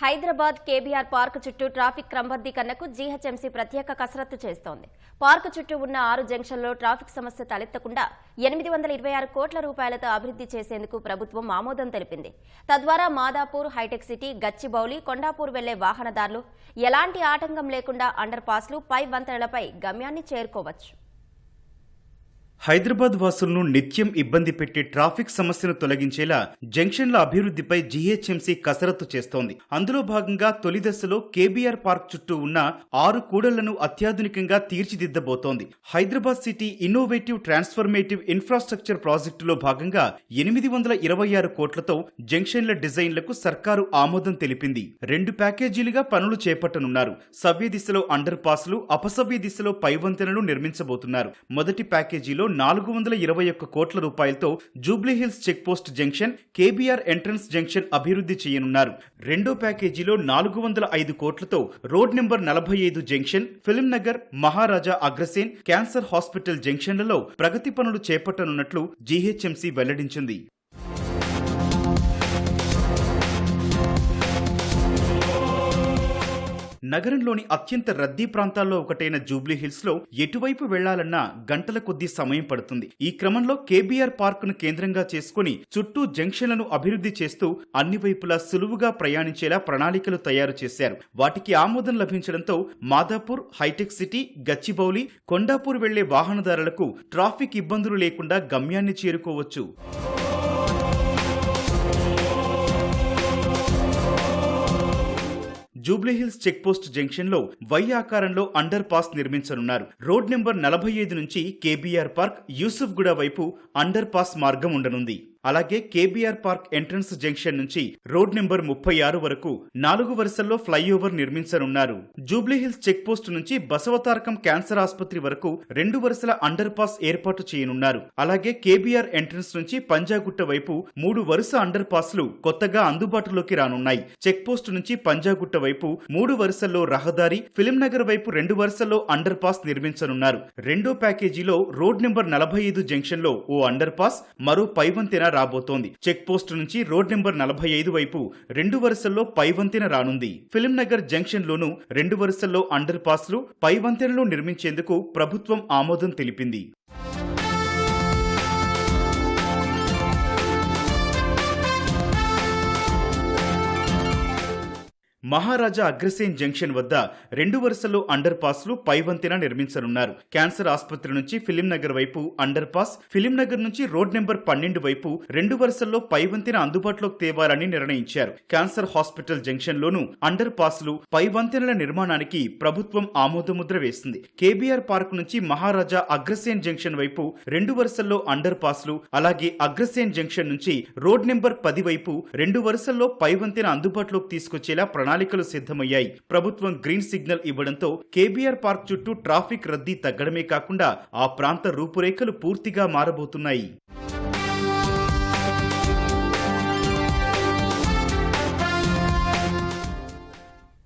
Hyderabad KBR park చుట్టూ traffic క్రమబద్దీకరణకు GHMC ప్రత్యేక కసరత్తు చేస్తోంది. పార్క్ చుట్టూ ఉన్న ఆరు జంక్షన్లో ట్రాఫిక్ సమస్య తలెత్తకుండా ఎనిమిది వందల ఇరవై ఆరు కోట్ల రూపాయలతో అభివృద్ధి చేసేందుకు ప్రభుత్వం ఆమోదం తెలిపింది. తద్వారా మాదాపూర్ హైటెక్ సిటీ గచ్చిబౌలి కొండాపూర్ వెళ్ళే వాహనదారులు ఎలాంటి ఆటంకం లేకుండా అండర్ పాస్లు పై వంతెనలపై గమ్యాన్ని చేరుకోవచ్చు. హైదరాబాద్ వాసులను నిత్యం ఇబ్బంది పెట్టే ట్రాఫిక్ సమస్యను తొలగించేలా జంక్షన్ల అభివృద్ధిపై జీహెచ్ఎంసీ కసరత్తు చేస్తోంది. అందులో భాగంగా తొలి దశలో కేబీఆర్ పార్క్ చుట్టూ ఉన్న ఆరు కూడళ్ళను అత్యాధునికంగా తీర్చిదిద్దబోతోంది. Hyderabad city innovative transformative infrastructure ప్రాజెక్టులో భాగంగా ఎనిమిది వందల ఇరవై ఆరు కోట్లతో జంక్షన్ల డిజైన్లకు సర్కారు ఆమోదం తెలిపింది. రెండు ప్యాకేజీలుగా పనులు చేపట్టనున్నారు. సవ్య దిశలో అండర్ పాస్లు అపసవ్య దిశలో పైవంతెనలు నిర్మించబోతున్నారు. మొదటి ప్యాకేజీలో నాలుగు వందల ఇరవై ఒక్క కోట్ల రూపాయలతో Jubilee Hills checkpost junction KBR entrance junction అభివృద్ధి చేయనున్నారు. రెండో ప్యాకేజీలో నాలుగు వందల ఐదు కోట్లతో రోడ్ నెంబర్ నలభై ఐదు junction film Nagar Maharaja Agrasen cancer hospital జంక్షన్లలో ప్రగతి పనులు చేపట్టనున్నట్లు జీహెచ్ఎంసీ వెల్లడించింది. నగరంలోని అత్యంత రద్దీ ప్రాంతాల్లో ఒకటైన జూబ్లీహిల్స్లో ఎటువైపు వెళ్ళాలన్నా గంటల కొద్దీ సమయం పడుతుంది. ఈ క్రమంలో కేబీఆర్ పార్క్ను కేంద్రంగా చేసుకుని చుట్టూ జంక్షన్లను అభివృద్ధి చేస్తూ అన్ని వైపులా సులువుగా ప్రయాణించేలా ప్రణాళికలు తయారు చేశారు. వాటికి ఆమోదం లభించడంతో మాదాపూర్ హైటెక్ సిటీ గచ్చిబౌలి కొండాపూర్ వెళ్ళే వాహనదారులకు ట్రాఫిక్ ఇబ్బందులు లేకుండా గమ్యాన్ని చేరుకోవచ్చు. జూబ్లీహిల్స్ చెక్పోస్ట్ జంక్షన్లో జంక్షన్లో వై ఆకారంలో అండర్ పాస్ నిర్మించనున్నారు. రోడ్ నెంబర్ నలభై ఐదు నుంచి కేబీఆర్ పార్క్ యూసుఫ్ గుడ వైపు అండర్ పాస్ మార్గం ఉండనుంది. అలాగే కేబీఆర్ పార్క్ ఎంట్రన్స్ జంక్షన్ నుంచి రోడ్ నెంబర్ ముప్పై ఆరు వరకు నాలుగు వరుసల్లో ఫ్లైఓవర్ నిర్మించనున్నారు. జూబ్లీహిల్స్ చెక్పోస్ట్ నుంచి బసవతారకం క్యాన్సర్ ఆసుపత్రి వరకు రెండు వరుసల అండర్ పాస్ ఏర్పాటు చేయనున్నారు. అలాగే కేబీఆర్ ఎంట్రన్స్ నుంచి పంజాగుట్ట వైపు మూడు వరుస అండర్ పాస్లు కొత్తగా అందుబాటులోకి రానున్నాయి. చెక్పోస్ట్ నుంచి పంజాగుట్ట వైపు మూడు వరుసల్లో రహదారి ఫిలింనగర్ వైపు రెండు వరుసల్లో అండర్ పాస్ నిర్మించనున్నారు. రెండో ప్యాకేజీలో రోడ్ నెంబర్ నలభై ఐదు జంక్షన్లో ఓ అండర్ పాస్ మరో పైవంతెన రాబోతోంది. చెక్ పోస్ట్ నుంచి రోడ్ నెంబర్ నలభై ఐదు వైపు రెండు వరుసల్లో పైవంతెన రానుంది. ఫిలిం నగర్ జంక్షన్ లోను రెండు వరుసల్లో అండర్ పాస్లు పైవంతెనలు నిర్మించేందుకు ప్రభుత్వం ఆమోదం తెలిపింది. మహారాజా అగ్రసేన్ జంక్షన్ వద్ద రెండు వరుసల్లో అండర్ పాస్లు పైవంతెన నిర్మించనున్నారు. క్యాన్సర్ ఆసుపత్రి నుంచి ఫిలిం నగర్ వైపు అండర్ పాస్ ఫిలిం నగర్ నుంచి రోడ్ నెంబర్ పన్నెండు వైపు రెండు వరుసల్లో పైవంతెన అందుబాటులోకి తేవాలని నిర్ణయించారు. క్యాన్సర్ హాస్పిటల్ జంక్షన్ లోను అండర్ పాస్లు పైవంతెనల నిర్మాణానికి ప్రభుత్వం ఆమోదముద్ర వేసింది. కేబీఆర్ పార్క్ నుంచి మహారాజా అగ్రసేన్ జంక్షన్ వైపు రెండు వరుసల్లో అండర్ పాస్లు అలాగే అగ్రసేన్ జంక్షన్ నుంచి రోడ్ నెంబర్ పది వైపు రెండు వరుసల్లో పైవంతెన అందుబాటులోకి తీసుకొచ్చేలా ప్రణాళికలు సిద్ధమయ్యాయి. ప్రభుత్వం గ్రీన్ సిగ్నల్ ఇవ్వడంతో కేబీఆర్ పార్క్ చుట్టూ ట్రాఫిక్ రద్దీ తగ్గడమే కాకుండా ఆ ప్రాంత రూపురేఖలు పూర్తిగా మారబోతున్నాయి.